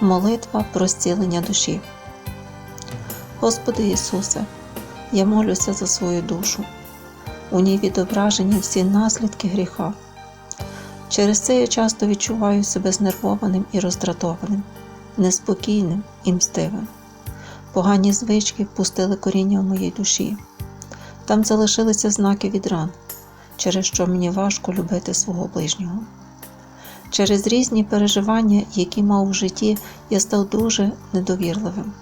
Молитва про зцілення душі. Господи Ісусе, я молюся за свою душу. У ній відображені всі наслідки гріха. Через це я часто відчуваю себе знервованим і роздратованим, неспокійним і мстивим. Погані звички пустили коріння в моїй душі. Там залишилися знаки від ран, через що мені важко любити свого ближнього. Через різні переживання, які мав в житті, я став дуже недовірливим.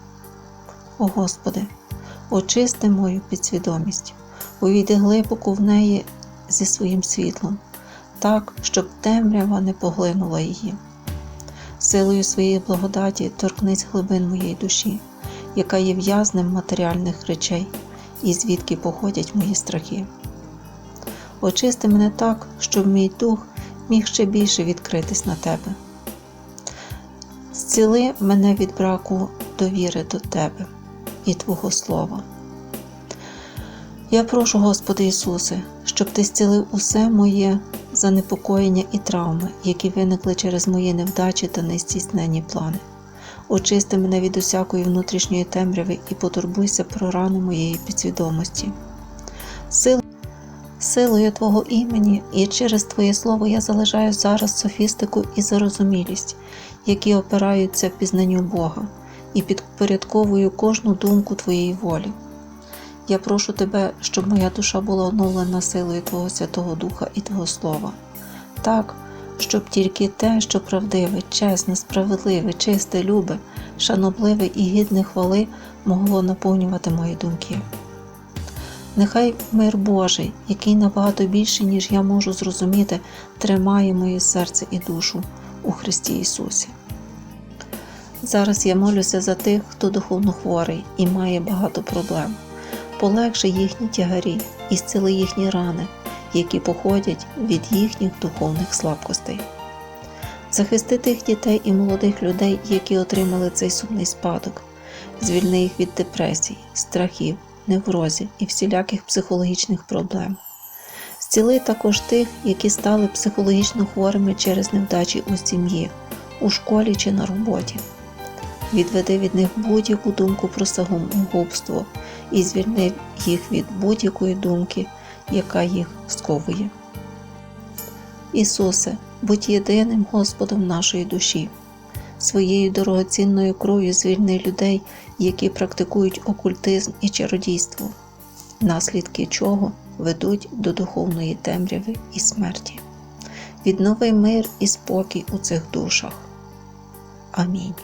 О Господи, очисти мою підсвідомість, увійди глибоко в неї зі своїм світлом, так, щоб темрява не поглинула її. Силою своєї благодаті торкнись глибин моєї душі, яка є в'язнем матеріальних речей, і звідки походять мої страхи. Очисти мене так, щоб мій дух міг ще більше відкритись на тебе. Зціли мене від браку довіри до Тебе і Твого Слова. Я прошу, Господи Ісусе, щоб Ти зцілив усе моє занепокоєння і травми, які виникли через мої невдачі та нездійснені плани. Очисти мене від усякої внутрішньої темряви і потурбуйся про рани моєї підсвідомості. Сил Силою Твого імені і через Твоє Слово я залишаю зараз софістику і зарозумілість, які опираються пізнанню Бога, і підпорядковую кожну думку Твоєї волі. Я прошу Тебе, щоб моя душа була оновлена силою Твого Святого Духа і Твого Слова, так, щоб тільки те, що правдиве, чесне, справедливе, чисте, любе, шанобливе і гідне хвали, могло наповнювати мої думки. Нехай мир Божий, який набагато більше, ніж я можу зрозуміти, тримає моє серце і душу у Христі Ісусі. Зараз я молюся за тих, хто духовно хворий і має багато проблем. Полегши їхні тягарі і зціли їхні рани, які походять від їхніх духовних слабкостей. Захисти тих дітей і молодих людей, які отримали цей сумний спадок, звільни їх від депресій, страхів, неврозів і всіляких психологічних проблем. Зціли також тих, які стали психологічно хворими через невдачі у сім'ї, у школі чи на роботі. Відведи від них будь-яку думку про самогубство і звільни їх від будь-якої думки, яка їх сковує. Ісусе, будь єдиним Господом нашої душі. Своєю дорогоцінною кров'ю звільни людей, які практикують окультизм і чародійство, наслідки чого ведуть до духовної темряви і смерті. Віднови мир і спокій у цих душах. Амінь.